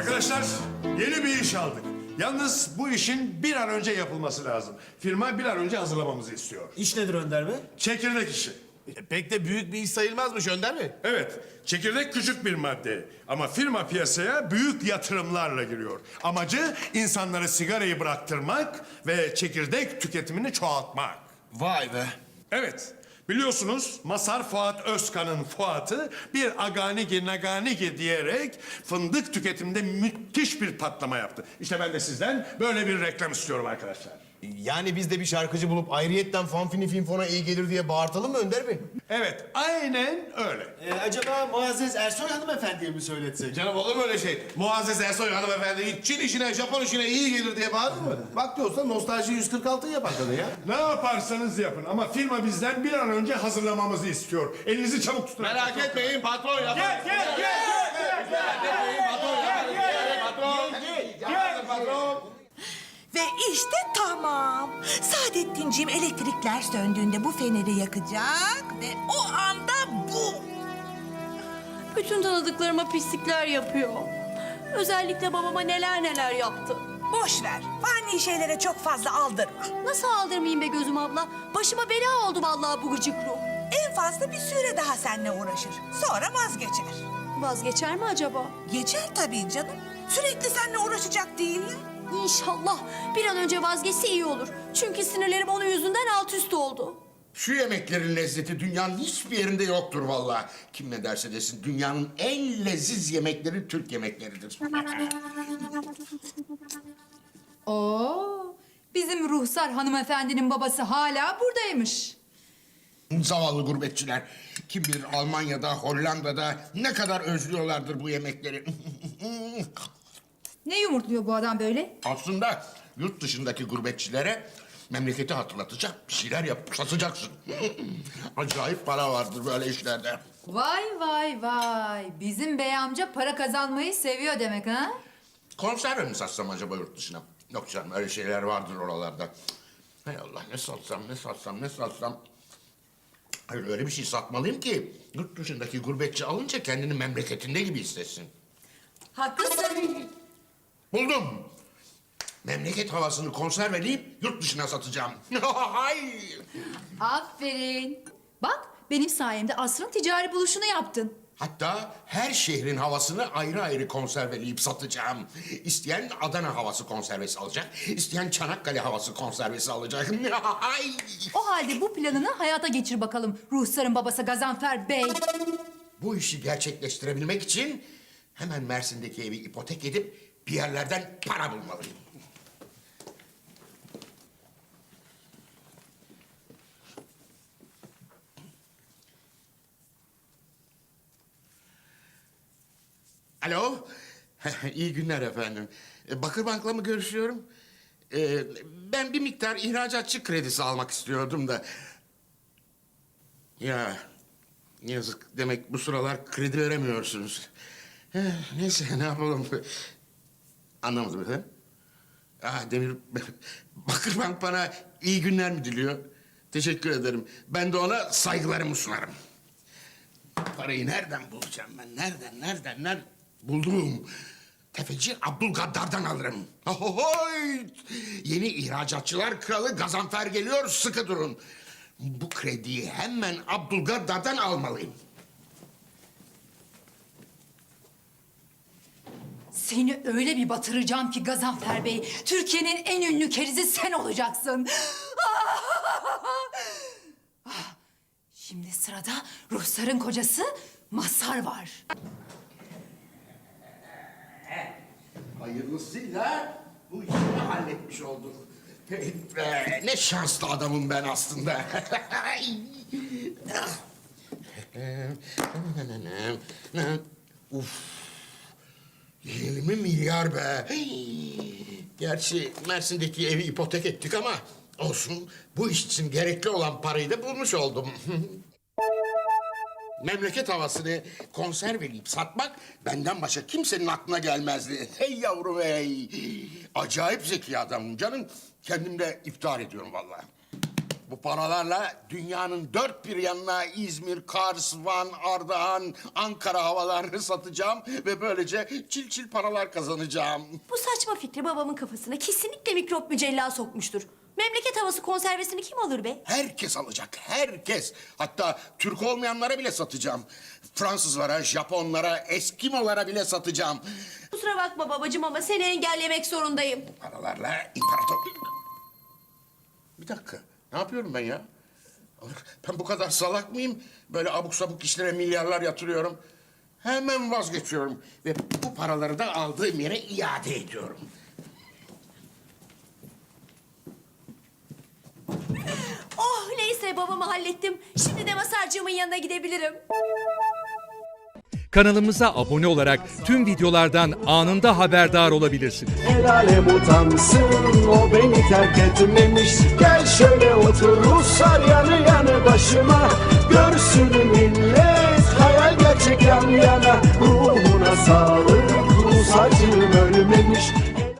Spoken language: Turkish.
Arkadaşlar yeni bir iş aldık. Yalnız bu işin bir an önce yapılması lazım. Firma bir an önce hazırlamamızı istiyor. İş nedir Önder Bey? Çekirdek işi. E, Pek de büyük bir iş sayılmazmış Önder Bey. Evet, çekirdek küçük bir madde. Ama firma piyasaya büyük yatırımlarla giriyor. Amacı insanları sigarayı bıraktırmak ve çekirdek tüketimini çoğaltmak. Vay be. Evet, biliyorsunuz Masar Fuat Özkan'ın Fuat'ı bir aganigi naganigi diyerek fındık tüketiminde müthiş bir patlama yaptı. İşte ben de sizden böyle bir reklam istiyorum arkadaşlar. Yani biz de bir şarkıcı bulup ayrıyetten fanfini finfona iyi gelir diye bağırtalım mı Önder Bey? Evet, aynen öyle. Ee, acaba Muazzez Ersoy hanımefendiye mi söyletsek? Canım olur mu öyle şey? Muazzez Ersoy hanımefendi Çin işine, Japon işine iyi gelir diye bağırdı mı? Bak diyorsa nostalji 146 yapar kadın ya. Ne yaparsanız yapın ama firma bizden bir an önce hazırlamamızı istiyor. Elinizi çabuk tutun. Merak etmeyin patron yapar. Gel, gel, gel, Ve işte tamam. Saadettinciğim elektrikler söndüğünde bu feneri yakacak ve o anda bu. Bütün tanıdıklarıma pislikler yapıyor. Özellikle babama neler neler yaptı. Boş ver. Fani şeylere çok fazla aldırma. Nasıl aldırmayayım be gözüm abla? Başıma bela oldu vallahi bu gıcık ruh. En fazla bir süre daha seninle uğraşır. Sonra vazgeçer. Vazgeçer mi acaba? Geçer tabii canım. Sürekli seninle uğraşacak değil ya. İnşallah bir an önce vazgeçse iyi olur. Çünkü sinirlerim onun yüzünden alt üst oldu. Şu yemeklerin lezzeti dünyanın hiçbir yerinde yoktur vallahi. Kim ne derse desin dünyanın en leziz yemekleri Türk yemekleridir. Oo, bizim ruhsar hanımefendinin babası hala buradaymış. Zavallı gurbetçiler. Kim bilir Almanya'da, Hollanda'da ne kadar özlüyorlardır bu yemekleri. Ne yumurtluyor bu adam böyle? Aslında yurt dışındaki gurbetçilere memleketi hatırlatacak bir şeyler yapıp satacaksın. Acayip para vardır böyle işlerde. Vay vay vay. Bizim bey amca para kazanmayı seviyor demek ha? Konserve mi satsam acaba yurt dışına? Yok canım öyle şeyler vardır oralarda. Hay Allah ne satsam ne satsam ne satsam. Hayır öyle bir şey satmalıyım ki yurt dışındaki gurbetçi alınca kendini memleketinde gibi hissetsin. Haklısın. Buldum. Memleket havasını konserveleyip yurt dışına satacağım. Aferin. Bak benim sayemde asrın ticari buluşunu yaptın. Hatta her şehrin havasını ayrı ayrı konserveleyip satacağım. İsteyen Adana havası konservesi alacak, isteyen Çanakkale havası konservesi alacak. O halde bu planını hayata geçir bakalım ruhsarın babası Gazanfer Bey. Bu işi gerçekleştirebilmek için hemen Mersin'deki evi ipotek edip bir yerlerden para bulmalıyım. Alo. İyi günler efendim. E, Bakırbank'la mı görüşüyorum? Ee, ben bir miktar ihracatçı kredisi almak istiyordum da. Ya yazık. Demek bu sıralar kredi veremiyorsunuz. Eh, neyse ne yapalım. Anlamadım efendim. Ah Demir, Bakırbank bana iyi günler mi diliyor? Teşekkür ederim. Ben de ona saygılarımı sunarım. Parayı nereden bulacağım ben? Nereden, nereden, nereden? Buldum. Tefeci Abdülgaddar'dan alırım. Ohohoy! Yeni ihracatçılar kralı Gazanfer geliyor, sıkı durun. Bu krediyi hemen Abdülgaddar'dan almalıyım. Seni öyle bir batıracağım ki Gazanfer Bey, Türkiye'nin en ünlü kerizi sen olacaksın. Şimdi sırada Ruhsar'ın kocası Masar var. Hayırlısıyla bu işi halletmiş olduk. Be, ne şanslı adamım ben aslında. Uf. 20 milyar be. Gerçi Mersin'deki evi ipotek ettik ama olsun. Bu iş için gerekli olan parayı da bulmuş oldum. Memleket havasını konserveleyip satmak benden başka kimsenin aklına gelmezdi. Hey yavrum hey. Acayip zeki adamım canım. Kendimle iftihar ediyorum vallahi. Bu paralarla dünyanın dört bir yanına İzmir, Kars, Van, Ardahan, Ankara havalarını satacağım ve böylece çil çil paralar kazanacağım. Bu saçma fikri babamın kafasına kesinlikle mikrop mücella sokmuştur. Memleket havası konservesini kim alır be? Herkes alacak, herkes. Hatta Türk olmayanlara bile satacağım. Fransızlara, Japonlara, Eskimolara bile satacağım. Kusura bakma babacığım ama seni engellemek zorundayım. Paralarla imparator... Bir dakika, ne yapıyorum ben ya? Ben bu kadar salak mıyım? Böyle abuk sabuk işlere milyarlar yatırıyorum. Hemen vazgeçiyorum. Ve bu paraları da aldığım yere iade ediyorum. Oh neyse babamı hallettim. Şimdi de masarcığımın yanına gidebilirim. Kanalımıza abone olarak tüm videolardan anında haberdar olabilirsiniz. El alem utansın o beni terk etmemiş Gel şöyle otur Ruslar yanı yanı başıma Görsün